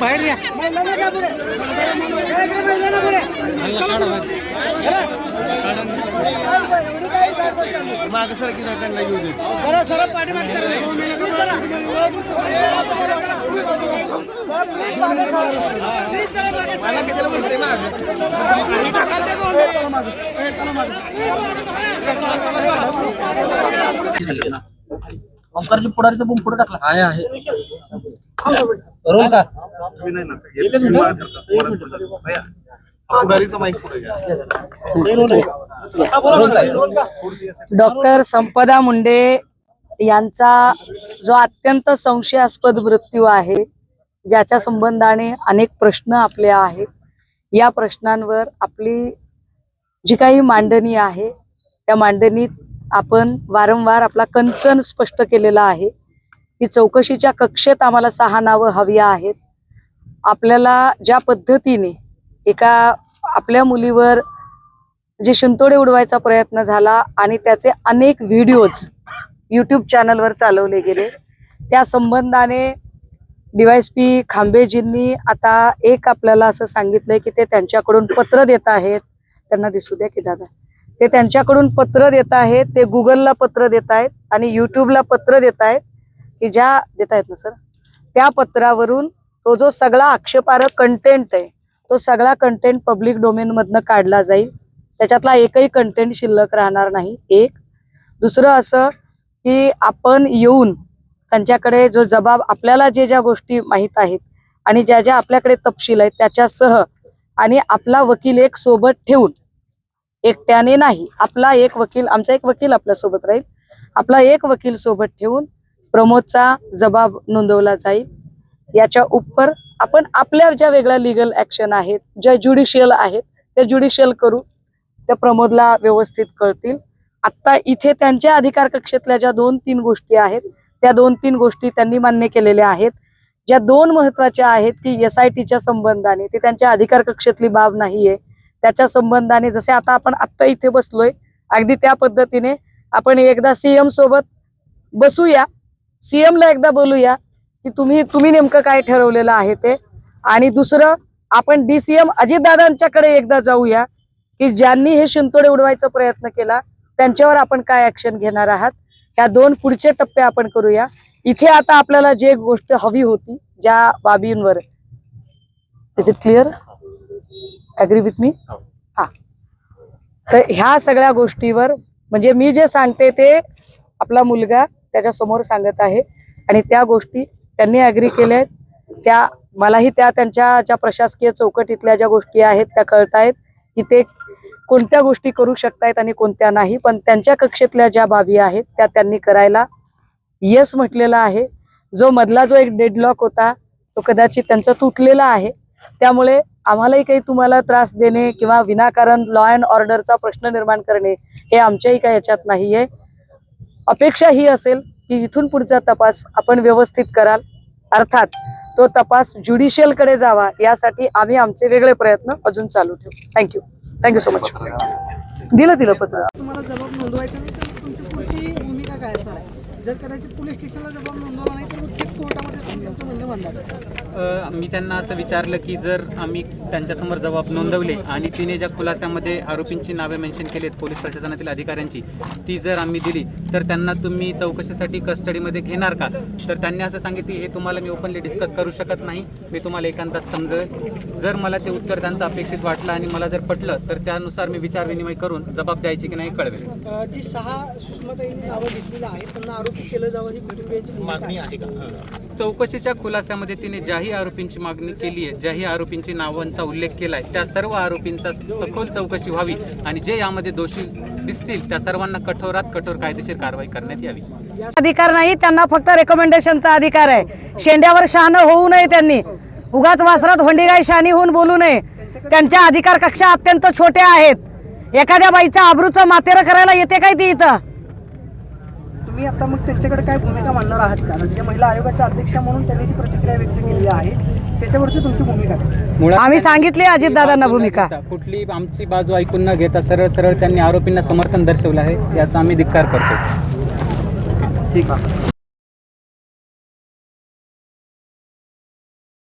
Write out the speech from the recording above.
बाहेर या मागं सरकी जाताना येऊ सर ओंकारजी पुढारीचा बुम पुढे टाकला. आहे आहे. रोल का डॉक्टर संपदा मुंडे यांचा जो अत्यंत संशयास्पद मृत्यू आहे ज्याच्या संबंधाने अनेक प्रश्न आपले आहेत. या प्रश्नांवर आपली जी काही मांडणी आहे त्या मांडणीत आपण वारंवार आपला कन्सर्न स्पष्ट केलेला आहे की चौकशीच्या कक्षेत आम्हाला सहा नावं हवी आहेत. आपल्याला ज्या पद्धतीने एका आपल्या मुलीवर जे शिंतोडे उडवायचा प्रयत्न झाला आणि त्याचे अनेक व्हिडिओज यूट्यूब चॅनलवर चालवले गेले त्या संबंधाने डीवायसपी खांबेजींनी आता एक आपल्याला असं सांगितलंय की ते त्यांच्याकडून पत्र देत आहेत. त्यांना दिसू द्या की दादा. ते त्यांच्याकडून पत्र देत आहेत ते गुगलला पत्र देत आहेत आणि युट्यूबला पत्र देत आहेत की ज्या देत आहेत ना सर? त्या पत्रावरून तो जो सगळा आक्षेपार्ह कंटेंट आहे तो सगळा कंटेंट पब्लिक डोमेन मधनं काढला जाईल. त्याच्यातला एकही कंटेंट शिल्लक राहणार नाही एक. दुसरं असं की आपण येऊन त्यांच्याकडे जो जबाब आपल्याला जे ज्या गोष्टी माहीत आहेत आणि ज्या ज्या आपल्याकडे तपशील आहेत त्याच्यासह आणि आपला वकील एक सोबत ठेवून एकट्याने नाही आपला एक वकील आमचा एक वकील आपल्यासोबत राहील. आपला एक वकील सोबत ठेवून प्रमोदचा जबाब नोंदवला जाईल. याच्या उपर आपण आपल्या ज्या वेगळ्या लिगल ऍक्शन आहेत ज्या ज्युडिशियल आहेत त्या ज्युडिशियल करू त्या प्रमोदला व्यवस्थित कळतील. आत्ता इथे त्यांच्या अधिकार कक्षेतल्या ज्या दोन तीन गोष्टी आहेत त्या दोन तीन गोष्टी त्यांनी मान्य केलेल्या आहेत. ज्या दोन महत्त्वाच्या आहेत की एस आय टीच्या संबंधाने ते त्यांच्या अधिकार कक्षेतली बाब नाहीये. त्याच्या संबंधाने जसे आता आपण आत्ता इथे बसलोय अगदी त्या पद्धतीने आपण एकदा सीएम सोबत बसूया. सीएम ला एकदा बोलूया की तुम्ही तुम्ही नेमकं काय ठरवलेलं आहे ते. आणि दुसरं आपण डीसीएम अजितदादांच्याकडे एकदा जाऊया की ज्यांनी हे शिंतोडे उडवायचा प्रयत्न केला त्यांच्यावर आपण काय ऍक्शन घेणार आहात? ह्या दोन पुढचे टप्पे आपण करूया. इथे आता आपल्याला जे गोष्ट हवी होती ज्या बाबींवर. Is it clear agree with me हा. तर ह्या सगळ्या गोष्टीवर म्हणजे मी जे सांगते ते आपला मुलगा त्याच्यासमोर सांगत आहे. आणि त्या गोष्टी त्यांनी अग्री केल्या आहेत त्या मलाही त्या त्यांच्या ज्या प्रशासकीय चौकटीतल्या ज्या गोष्टी आहेत त्या कळतायत. की ते कोणत्या गोष्टी करू शकतायत आणि कोणत्या नाही. पण त्यांच्या कक्षेतल्या ज्या बाबी आहेत त्या त्यांनी करायला यस म्हटलेलं आहे. जो मधला जो एक डेडलॉक होता तो कदाचित त्यांचा तुटलेला आहे. त्यामुळे आम्हालाही काही तुम्हाला त्रास देणे किंवा विनाकारण लॉ अँड ऑर्डरचा प्रश्न निर्माण करणे हे आमच्याही काही याच्यात नाही आहे अपेक्षा ही असेल की इथून पुढचा तपास आपण व्यवस्थित कराल. अर्थात तो तपास ज्युडिशियलकडे जावा यासाठी आम्ही आमचे वेगळे प्रयत्न अजून चालू ठेवू. थँक्यू थँक्यू सो मच दिलं दिलं पत्र. तुम्हाला जबाब नोंदवायचा नाही तर तुमची पुढची भूमिका काय असणार आहे? जर कदाचित पोलीस स्टेशनला जबाब नोंदवला नाही तर थेट कोर्टामध्ये मी त्यांना असं विचारलं की जर आम्ही त्यांच्यासमोर जबाब नोंदवले आणि तिने ज्या खुलास्यामध्ये आरोपींची नावे मेन्शन केलीत पोलीस प्रशासनातील अधिकाऱ्यांची ती जर आम्ही दिली तर त्यांना तुम्ही चौकशीसाठी कस्टडीमध्ये घेणार का? तर त्यांनी असं सांगितले हे तुम्हाला मी ओपनली डिस्कस करू शकत नाही. मी तुम्हाला एकांतात समजेल. जर मला ते उत्तर त्यांचं अपेक्षित वाटलं आणि मला जर पटलं तर त्यानुसार मी विचार विनिमय करून जबाब द्यायची की नाही कळवेल. जी सहा सुषमाताईंनी नावं घेतलेली आहेत त्यांना आरोपी केलं जावं ही मागणी आहे चौकशीच्या तपासामध्ये तिने ज्याही आरोपींची मागणी केली आहे ज्याही आरोपींची नावांचा उल्लेख केला आहे त्या सर्व आरोपींचा सखोल चौकशी व्हावी आणि जे यामध्ये दोषी दिसतील त्या सर्वांना कठोरात कठोर कायदेशीर कारवाई करण्यात यावी. अधिकार नाही त्यांना फक्त रेकमेंडेशनचा अधिकार आहे. शेंड्यावर शहाणं होऊ नये त्यांनी. उगाच वासरात होंडीगाय शानी होऊन बोलू नये. त्यांच्या अधिकार कक्षा अत्यंत छोट्या आहेत. एखाद्या बाईचा आबरूचं मातेरं करायला येते काय ती इथं? तुम्ही आता मग त्यांच्याकडे काय भूमिका मांडणार आहात का? म्हणजे महिला आयोगाच्या अध्यक्षा म्हणून त्यांनी जी प्रतिक्रिया व्यक्त केली आहे त्याच्यावरती तुमची भूमिका काय? मुळात आम्ही सांगितली अजितदादांना भूमिका. कुठली आमची बाजू ऐकून न घेता सरळ सरळ त्यांनी आरोपींना समर्थन दर्शवलं आहे याचा आम्ही धिक्कार करतो. ठीक आहे.